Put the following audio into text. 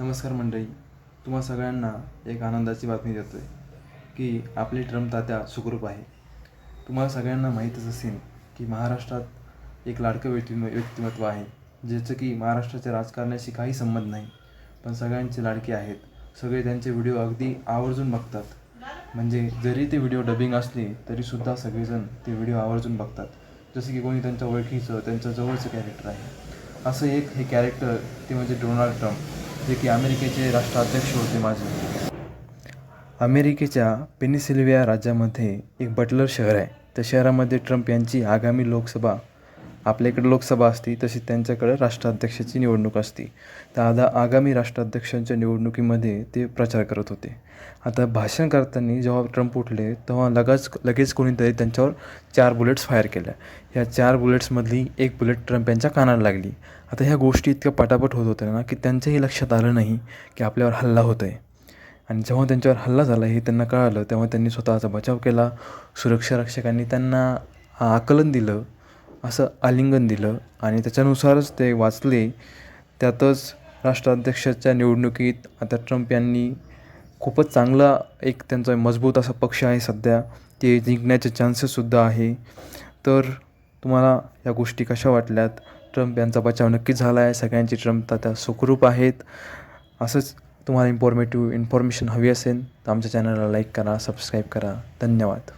नमस्कार मंडळी तुम्हा सगळ्यांना एक आनंदाची बातमी देतो आहे की आपली ट्रम्प तात्या सुखरूप आहे. तुम्हाला सगळ्यांना माहीतच असेल की महाराष्ट्रात एक लाडकं व्यक्ति व्यक्तिमत्व आहे ज्याचं की महाराष्ट्राच्या राजकारणाशी काही संबंध नाही पण सगळ्यांचे लाडके आहेत. सगळे त्यांचे व्हिडिओ अगदी आवर्जून बघतात. म्हणजे जरी ते व्हिडिओ डबिंग असले तरीसुद्धा सगळेजण ते व्हिडिओ आवर्जून बघतात. जसं की कोणी त्यांच्या ओळखीचं त्यांच्या जवळचं कॅरेक्टर आहे. असं एक हे कॅरेक्टर ते म्हणजे डोनाल्ड ट्रम्प. जे की अमेरिकेचे राष्ट्राध्यक्ष होते माझे. अमेरिकेच्या पेनिसिल्विया राज्यामध्ये एक बटलर शहर आहे. त्या शहरामध्ये ट्रम्प यांची आगामी लोकसभा आपल्याकडे लोकसभा असती तशी त्यांच्याकडे राष्ट्राध्यक्षाची निवडणूक असती. तर आता आगामी राष्ट्राध्यक्षांच्या निवडणुकीमध्ये ते प्रचार करत होते. आता भाषण करताना जेव्हा ट्रम्प उठले तेव्हा लगेच लगेच कोणीतरी त्यांच्यावर चार बुलेट्स फायर केल्या. ह्या चार बुलेट्समधली एक बुलेट ट्रम्प यांच्या कानाला लागली. आता ह्या गोष्टी इतक्या पटापट होत होत्या ना की त्यांच्याही लक्षात आलं नाही की आपल्यावर हल्ला होत आहे आणि जेव्हा त्यांच्यावर हल्ला झाला हे त्यांना कळालं तेव्हा त्यांनी स्वतःचा बचाव केला सुरक्षा रक्षकांनी त्यांना आकलन दिलं असं आलिंगन दिलं आणि त्याच्यानुसारच ते वाचले. त्यातच राष्ट्राध्यक्षाच्या निवडणुकीत आता ट्रम्प यांनी खूपच चांगला एक त्यांचा मजबूत असा पक्ष आहे सध्या. ते जिंकण्याचे चान्सेससुद्धा आहे. तर तुम्हाला या गोष्टी कशा वाटल्यात? ट्रम्प यांचा बचाव नक्कीच झाला आहे. सगळ्यांची ट्रम्प त्या सुखरूप आहेत. असंच तुम्हाला इन्फॉर्मेटिव्ह इन्फॉर्मेशन हवी असेल तर आमच्या चॅनलला लाईक करा सबस्क्राईब करा. धन्यवाद.